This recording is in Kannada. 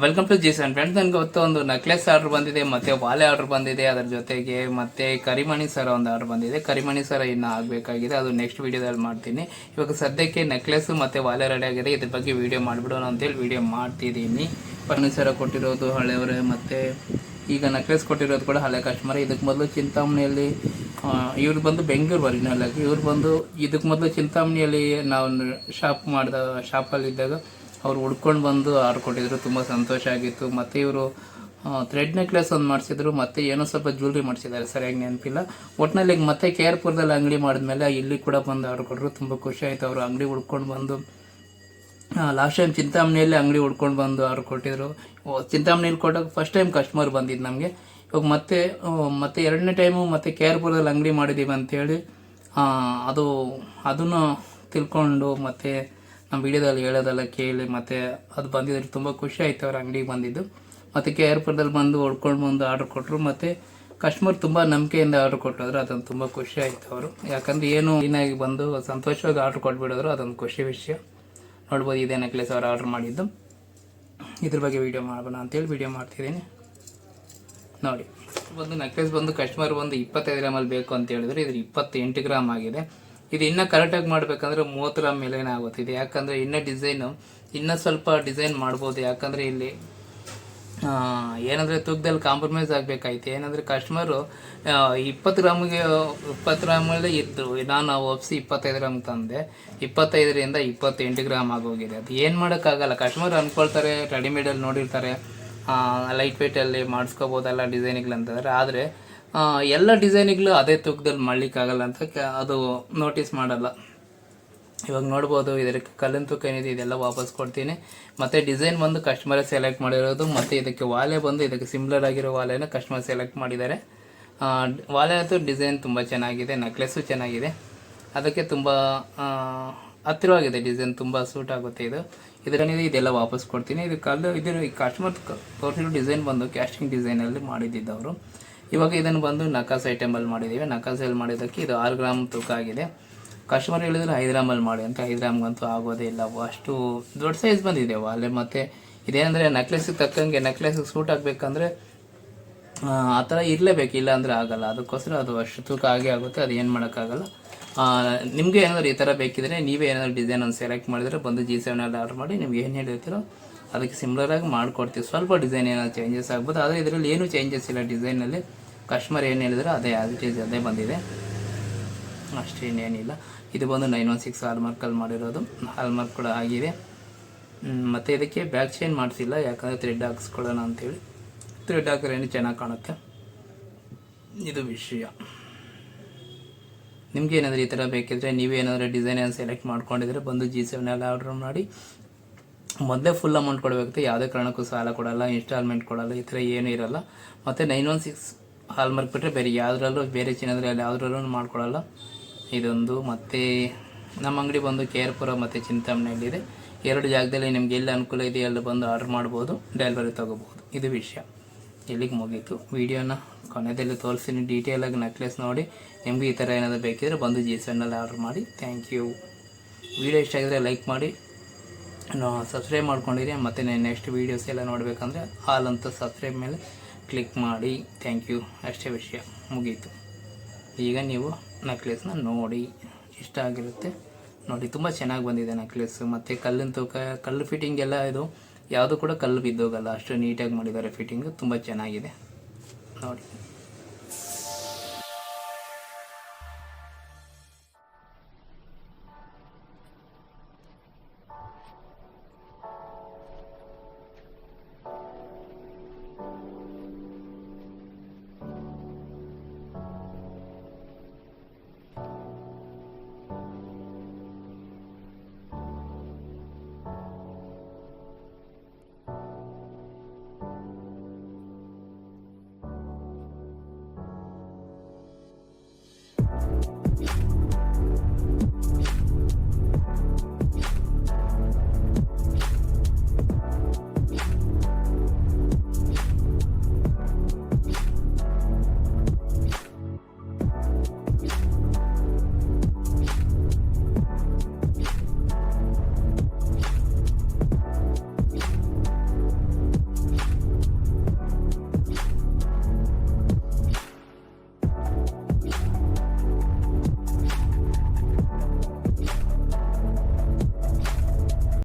ವೆಲ್ಕಮ್ ಟು ಜಿ ಸೆನ್ ಫ್ರೆಂಡ್ಸ್ ನನಗೆ ಗೊತ್ತು ಒಂದು ನೆಕ್ಲೆಸ್ ಆರ್ಡರ್ ಬಂದಿದೆ, ಮತ್ತೆ ವಾಲೆ ಆರ್ಡರ್ ಬಂದಿದೆ, ಅದರ ಜೊತೆಗೆ ಮತ್ತೆ ಕರಿಮಣಿ ಸರ ಒಂದು ಆರ್ಡರ್ ಬಂದಿದೆ. ಕರಿಮಣಿ ಸರ ಇನ್ನು ಆಗಬೇಕಾಗಿದೆ, ಅದು ನೆಕ್ಸ್ಟ್ ವಿಡಿಯೋದಲ್ಲಿ ಮಾಡ್ತೀನಿ. ಇವಾಗ ಸದ್ಯಕ್ಕೆ ನೆಕ್ಲೆಸ್ ಮತ್ತೆ ವಾಲೆ ರೆಡಿ ಆಗಿದೆ, ಇದ್ರ ಬಗ್ಗೆ ವೀಡಿಯೋ ಮಾಡಿಬಿಡೋಣ ಅಂತೇಳಿ ವಿಡಿಯೋ ಮಾಡ್ತಿದ್ದೀನಿ. ಕರಿಮಣಿ ಸರ ಕೊಟ್ಟಿರೋದು ಹಳೆಯವರೇ ಮತ್ತೆ ಈಗ ನೆಕ್ಲೆಸ್ ಕೊಟ್ಟಿರೋದು ಕೂಡ ಹಳೆ ಕಸ್ಟಮರ್ ಇದಕ್ಕೆ ಮೊದಲು ಚಿಂತಾಮಣಿಯಲ್ಲಿ ಇವ್ರು ಬಂದು ಬೆಂಗಳೂರು ಒರಿಜಿನಲ್ ಆಗಿ, ಇವ್ರು ಬಂದು ಇದಕ್ಕೆ ಮೊದಲು ಚಿಂತಾಮಣಿಯಲ್ಲಿ ನಾವು ಶಾಪ್ ಮಾಡಿದ ಶಾಪಲ್ಲಿ ಇದ್ದಾಗ ಅವ್ರು ಉಡ್ಕೊಂಡು ಬಂದು ಆಡ್ಕೊಟ್ಟಿದ್ರು ಕೊಟ್ಟಿದ್ರು ತುಂಬ ಸಂತೋಷ ಆಗಿತ್ತು. ಮತ್ತು ಇವರು ಥ್ರೆಡ್ ನೆಕ್ಲೆಸ್ ಒಂದು ಮಾಡಿಸಿದ್ರು, ಮತ್ತೆ ಏನೋ ಸ್ವಲ್ಪ ಜ್ಯುವೆಲ್ರಿ ಮಾಡಿಸಿದ್ದಾರೆ. ಸರಿಯಾಗಿ ನೆನಪಿಲ್ಲ? ಒಟ್ಟಿನಲ್ಲಿ ಈಗ ಮತ್ತೆ ಕೆ ಆರ್ ಪುರದಲ್ಲಿ ಅಂಗಡಿ ಮಾಡಿದ್ಮೇಲೆ ಇಲ್ಲಿ ಕೂಡ ಬಂದು ಆಡ್ಕೊಟ್ರು. ತುಂಬ ಖುಷಿ ಆಯಿತು. ಅವರು ಅಂಗಡಿ ಉಡ್ಕೊಂಡು ಬಂದು ಲಾಸ್ಟ್ ಟೈಮ್ ಚಿಂತಾಮಣಿಯಲ್ಲಿ ಅಂಗಡಿ ಉಡ್ಕೊಂಡು ಬಂದು ಅವ್ರು ಕೊಟ್ಟಿದ್ರು ಚಿಂತಾಮಣಿಯಲ್ಲಿ ಕೊಟ್ಟಾಗ ಫಸ್ಟ್ ಟೈಮ್ ಕಸ್ಟಮರ್ ಬಂದಿದ್ದು ನಮಗೆ. ಇವಾಗ ಮತ್ತೆ ಮತ್ತೆ ಎರಡನೇ ಟೈಮು ಮತ್ತೆ ಕೆ ಆರ್ ಪುರದಲ್ಲಿ ಅಂಗಡಿ ಮಾಡಿದ್ದೀವಿ ಅಂತೇಳಿ ಅದು, ಅದನ್ನು ತಿಳ್ಕೊಂಡು ಮತ್ತೆ ನಮ್ಮ ವಿಡಿಯೋದಲ್ಲಿ ಹೇಳೋದೆಲ್ಲ ಕೇಳಿ ಮತ್ತೆ ಅದು ಬಂದಿದ್ರೆ ತುಂಬ ಖುಷಿ ಆಯ್ತು ಅವ್ರ ಅಂಗಡಿಗೆ ಬಂದಿದ್ದು. ಮತ್ತು ಕೆ ಆರ್ ಬಂದು ಹೊಡ್ಕೊಂಡು ಬಂದು ಆರ್ಡರ್ ಕೊಟ್ಟರು ಮತ್ತು ಕಸ್ಟಮರ್ ತುಂಬ ನಂಬಿಕೆಯಿಂದ ಆರ್ಡರ್ ಕೊಟ್ಟಿದ್ರು, ಅದೊಂದು ತುಂಬ ಖುಷಿ ಆಯ್ತು ಅವರು. ಯಾಕಂದ್ರೆ ಏನು ಏನಾಗಿ ಬಂದು ಸಂತೋಷವಾಗಿ ಆರ್ಡರ್ ಕೊಟ್ಬಿಡಿದ್ರು, ಅದೊಂದು ಖುಷಿ ವಿಷಯ. ನೋಡ್ಬೋದು ಇದೇ ನೆಕ್ಲೆಸ್ ಅವ್ರು ಆರ್ಡರ್ ಮಾಡಿದ್ದು. ಇದ್ರ ಬಗ್ಗೆ ವಿಡಿಯೋ ಮಾಡೋಣ ಅಂತೇಳಿ ವಿಡಿಯೋ ಮಾಡ್ತಿದ್ದೀನಿ. ನೋಡಿ, ಒಂದು ನೆಕ್ಲೆಸ್ ಬಂದು ಕಸ್ಟಮರ್ ಬಂದು ಇಪ್ಪತ್ತೈದು ಗ್ರಾಮಲ್ಲಿ ಬೇಕು ಅಂತ ಹೇಳಿದ್ರೆ. ಇದ್ರ ಇಪ್ಪತ್ತೆಂಟು ಗ್ರಾಮ್ ಆಗಿದೆ. ಇದು ಇನ್ನೂ ಕರೆಕ್ಟಾಗಿ ಮಾಡಬೇಕಂದ್ರೆ ಮೂವತ್ತು ಗ್ರಾಮ್ ಮೇಲೇನೆ ಆಗುತ್ತಿದೆ ಯಾಕಂದರೆ ಇನ್ನೂ ಡಿಸೈನು ಇನ್ನೂ ಸ್ವಲ್ಪ ಡಿಸೈನ್ ಮಾಡ್ಬೋದು. ಯಾಕಂದರೆ ಇಲ್ಲಿ ಏನಂದ್ರೆ ತೂಕದಲ್ಲಿ ಕಾಂಪ್ರಮೈಸ್ ಆಗಬೇಕಾಯ್ತು. ಏನಂದ್ರೆ ಕಸ್ಟಮರು ಇಪ್ಪತ್ತು ಗ್ರಾಮಿಗೆ, ಇಪ್ಪತ್ತು ಗ್ರಾಮಲ್ಲೇ ಇದ್ದು ನಾನು ಒಪ್ಸಿ ಇಪ್ಪತ್ತೈದು ಗ್ರಾಮ್ ತಂದೆ. ಇಪ್ಪತ್ತೈದರಿಂದ ಇಪ್ಪತ್ತೆಂಟು ಗ್ರಾಮ್ ಆಗೋಗಿದೆ. ಅದು ಏನು ಮಾಡೋಕ್ಕಾಗಲ್ಲ. ಕಸ್ಟಮರ್ ಅಂದ್ಕೊಳ್ತಾರೆ ರೆಡಿಮೇಡಲ್ಲಿ ನೋಡಿರ್ತಾರೆ. ಲೈಟ್ ವೆಯ್ಟಲ್ಲಿ ಮಾಡಿಸ್ಕೋಬೋದಲ್ಲ ಡಿಸೈನಿಗಳು ಅಂತಂದರೆ ಆದರೆ ಎಲ್ಲ ಡಿಸೈನಿಗಳು ಅದೇ ತೂಕದಲ್ಲಿ ಮಾಡಲಿಕ್ಕಾಗಲ್ಲ ಅಂತ ಅದು ನೋಟಿಸ್ ಮಾಡಲ್ಲ. ಇವಾಗ ನೋಡ್ಬೋದು, ಇದಕ್ಕೆ ಕಲ್ಲಿನ ತೂಕ ಏನಿದೆ, ಇದೆಲ್ಲ ವಾಪಸ್ ಕೊಡ್ತೀನಿ. ಮತ್ತು ಡಿಸೈನ್ ಬಂದು ಕಸ್ಟಮರೇ ಸೆಲೆಕ್ಟ್ ಮಾಡಿರೋದು, ಮತ್ತು ಇದಕ್ಕೆ ವಾಲೆ ಬಂದು ಇದಕ್ಕೆ ಸಿಮ್ಲರ್ ಆಗಿರೋ ವಾಲೆನ ಕಸ್ಟಮರ್ ಸೆಲೆಕ್ಟ್ ಮಾಡಿದ್ದಾರೆ. ವಾಲೆ ಅಂತೂ ಡಿಸೈನ್ ತುಂಬ ಚೆನ್ನಾಗಿದೆ ನೆಕ್ಲೆಸ್ಸು ಚೆನ್ನಾಗಿದೆ. ಅದಕ್ಕೆ ತುಂಬ ಹತ್ತಿರವಾಗಿದೆ ಡಿಸೈನ್ ತುಂಬ ಸೂಟ್ ಆಗುತ್ತೆ ಇದು. ಇದರಲ್ಲಿದೆ, ಇದೆಲ್ಲ ವಾಪಸ್ ಕೊಡ್ತೀನಿ. ಇದು ಕಲ್ಲು ಇದರ ಈ ಕಸ್ಟಮರ್ ತೋರಿಸಿರೋ ಡಿಸೈನ್ ಬಂದು ಕ್ಯಾಸ್ಟಿಂಗ್ ಡಿಸೈನಲ್ಲಿ ಮಾಡಿದ್ದಿದ್ದವರು. ಇವಾಗ ಇದನ್ನು ಬಂದು ನಕಾಸ್ ಐಟಮಲ್ಲಿ ಮಾಡಿದ್ದೀವಿ ನಕಾಸಲ್ಲಿ ಮಾಡಿದ್ದಕ್ಕೆ ಇದು ಆರು ಗ್ರಾಮ್ ತೂಕ ಆಗಿದೆ. ಕಸ್ಟಮರ್ ಹೇಳಿದ್ರೆ ಐದು ಗ್ರಾಮಲ್ಲಿ ಮಾಡಿ ಅಂತ. ಐದು ಗ್ರಾಮ್ಗಂತೂ ಆಗೋದೇ ಇಲ್ಲ. ಅಷ್ಟು ದೊಡ್ಡ ಸೈಜ್ ಬಂದಿದೆ ಅಲ್ಲೇ ಮತ್ತು ಇದೇನಂದರೆ ನೆಕ್ಲೆಸ್ಗೆ ತಕ್ಕಂಗೆ ನೆಕ್ಲೆಸ್ಗೆ ಸೂಟ್ ಆಗಬೇಕಂದ್ರೆ ಆ ಥರ ಇರಲೇಬೇಕು. ಇಲ್ಲ ಅಂದರೆ ಆಗಲ್ಲ. ಅದಕ್ಕೋಸ್ಕರ ಅದು ಅಷ್ಟು ತೂಕ ಆಗೇ ಆಗುತ್ತೆ. ಅದು ಏನು ಮಾಡೋಕ್ಕಾಗಲ್ಲ ನಿಮಗೆ ಏನಾದರೂ ಈ ಥರ ಬೇಕಿದ್ರೆ ನೀವೇ ಏನಾದರೂ ಡಿಸೈನ್ ಒಂದು ಸೆಲೆಕ್ಟ್ ಮಾಡಿದರೆ ಬಂದು ಜಿ ಸೆವೆನಲ್ಲಿ ಆರ್ಡರ್ ಮಾಡಿ ನಿಮ್ಗೆ ಏನು ಹೇಳಿರ್ತೀರೋ ಅದಕ್ಕೆ ಸಿಮ್ಲರಾಗಿ ಮಾಡಿಕೊಡ್ತೀವಿ. ಸ್ವಲ್ಪ ಡಿಸೈನ್ ಏನಾದ್ರು ಚೇಂಜಸ್ ಆಗ್ಬೋದು. ಆದರೆ ಇದರಲ್ಲಿ ಏನೂ ಚೇಂಜಸ್ ಇಲ್ಲ ಡಿಸೈನಲ್ಲಿ ಕಸ್ಟಮರ್ ಏನು ಹೇಳಿದ್ರು ಅದೇ ಈಸ್ ಅದೇ ಬಂದಿದೆ. ಅಷ್ಟೇ ಇನ್ನೇನಿಲ್ಲ. ಇದು ಬಂದು ನೈನ್ ಒನ್ ಸಿಕ್ಸ್ ಹಾಲ್ಮಾರ್ಕಲ್ಲಿ ಮಾಡಿರೋದು. ಹಾಲ್ಮಾರ್ಕ್ ಕೂಡ ಆಗಿದೆ. ಮತ್ತು ಇದಕ್ಕೆ ಬ್ಯಾಕ್ ಚೈನ್ ಮಾಡಿಸಿಲ್ಲ, ಯಾಕಂದರೆ ಥ್ರೆಡ್ ಹಾಕ್ಸ್ಕೊಳ್ಳೋಣ ಅಂತೇಳಿ. ಥ್ರೆಡ್ ಹಾಕಿದ್ರೆ ಚೆನ್ನಾಗಿ ಕಾಣುತ್ತೆ? ಇದು ವಿಷಯ. ನಿಮ್ಗೆ ಏನಾದರೂ ಈ ಥರ ಬೇಕಿದ್ರೆ ನೀವೇನಾದರೂ ಡಿಸೈನ್ ಸೆಲೆಕ್ಟ್ ಮಾಡ್ಕೊಂಡಿದ್ರೆ ಬಂದು ಜಿ ಸೆವೆನಲ್ಲಿ ಆರ್ಡ್ರ್ ಮಾಡಿ. ಮೊದಲೇ ಫುಲ್ ಅಮೌಂಟ್ ಕೊಡಬೇಕಾಗುತ್ತೆ. ಯಾವುದೇ ಕಾರಣಕ್ಕೂ ಸಾಲ ಕೊಡಲ್ಲ ಇನ್ಸ್ಟಾಲ್ಮೆಂಟ್ ಕೊಡಲ್ಲ, ಈ ಥರ ಏನೂ ಇರಲ್ಲ. ಮತ್ತು ನೈನ್ ಒನ್ ಸಿಕ್ಸ್ ಹಾಲ್ಮಾರ್ಕ್ ಬಿಟ್ಟರೆ ಬೇರೆ ಯಾವುದ್ರಲ್ಲೂ ಬೇರೆ ಚಿನ್ನದ್ರಲ್ಲಿ ಯಾವುದ್ರಲ್ಲೂ ಮಾಡ್ಕೊಳ್ಳಲ್ಲ ಇದೊಂದು ಮತ್ತು ನಮ್ಮ ಅಂಗಡಿ ಬಂದು ಕೆ ಆರ್ ಪುರ ಮತ್ತು ಚಿಂತಾಮಣಿಯಲ್ಲಿದೆ. ಎರಡು ಜಾಗದಲ್ಲಿ ನಿಮ್ಗೆ ಎಲ್ಲಿ ಅನುಕೂಲ ಇದೆ ಅಲ್ಲಿ ಬಂದು ಆರ್ಡರ್ ಮಾಡ್ಬೋದು ಡೆಲಿವರಿ ತೊಗೋಬೋದು. ಇದು ವಿಷಯ. ಎಲ್ಲಿಗೆ ಮುಗೀತು. ವಿಡಿಯೋನ ಕೊನೆಯಲ್ಲಿ ತೋರಿಸ್ತೀನಿ. ಡೀಟೇಲಾಗಿ ನೆಕ್ಲೆಸ್ ನೋಡಿ. ನಿಮಗೆ ಈ ಥರ ಏನಾದರೂ ಬೇಕಿದ್ರೆ ಬಂದು ಜಿ ಸೆವೆನಲ್ಲಿ ಆರ್ಡ್ರ್ ಮಾಡಿ. ಥ್ಯಾಂಕ್ ಯು ವಿಡಿಯೋ ಇಷ್ಟ ಆಗಿದ್ರೆ ಲೈಕ್ ಮಾಡಿ. ಸಬ್ಸ್ಕ್ರೈಬ್ ಮಾಡ್ಕೊಂಡಿರಿ. ಮತ್ತು ನೆಕ್ಸ್ಟ್ ವೀಡಿಯೋಸ್ ಎಲ್ಲ ನೋಡಬೇಕಂದ್ರೆ ಹಾಲ್ ಅಂತ ಸಬ್ಸ್ಕ್ರೈಬ್ ಮೇಲೆ ಕ್ಲಿಕ್ ಮಾಡಿ. ಥ್ಯಾಂಕ್ ಯು ಅಷ್ಟೇ ವಿಷಯ. ಮುಗೀತು. ಈಗ ನೀವು ನೆಕ್ಲೆಸ್ನ ನೋಡಿ. ಇಷ್ಟ ಆಗಿರುತ್ತೆ ನೋಡಿ. ತುಂಬ ಚೆನ್ನಾಗಿ ಬಂದಿದೆ ನೆಕ್ಲೆಸ್ ಮತ್ತು ಕಲ್ಲಿನ ತೂಕ, ಕಲ್ಲು ಫಿಟ್ಟಿಂಗ್ ಎಲ್ಲ ಇದು ಯಾವುದು ಕೂಡ ಕಲ್ಲು ಬಿದ್ದೋಗಲ್ಲ. ಅಷ್ಟು ನೀಟಾಗಿ ಮಾಡಿದ್ದಾರೆ ಫಿಟ್ಟಿಂಗು ತುಂಬ ಚೆನ್ನಾಗಿದೆ. ನೋಡಿ.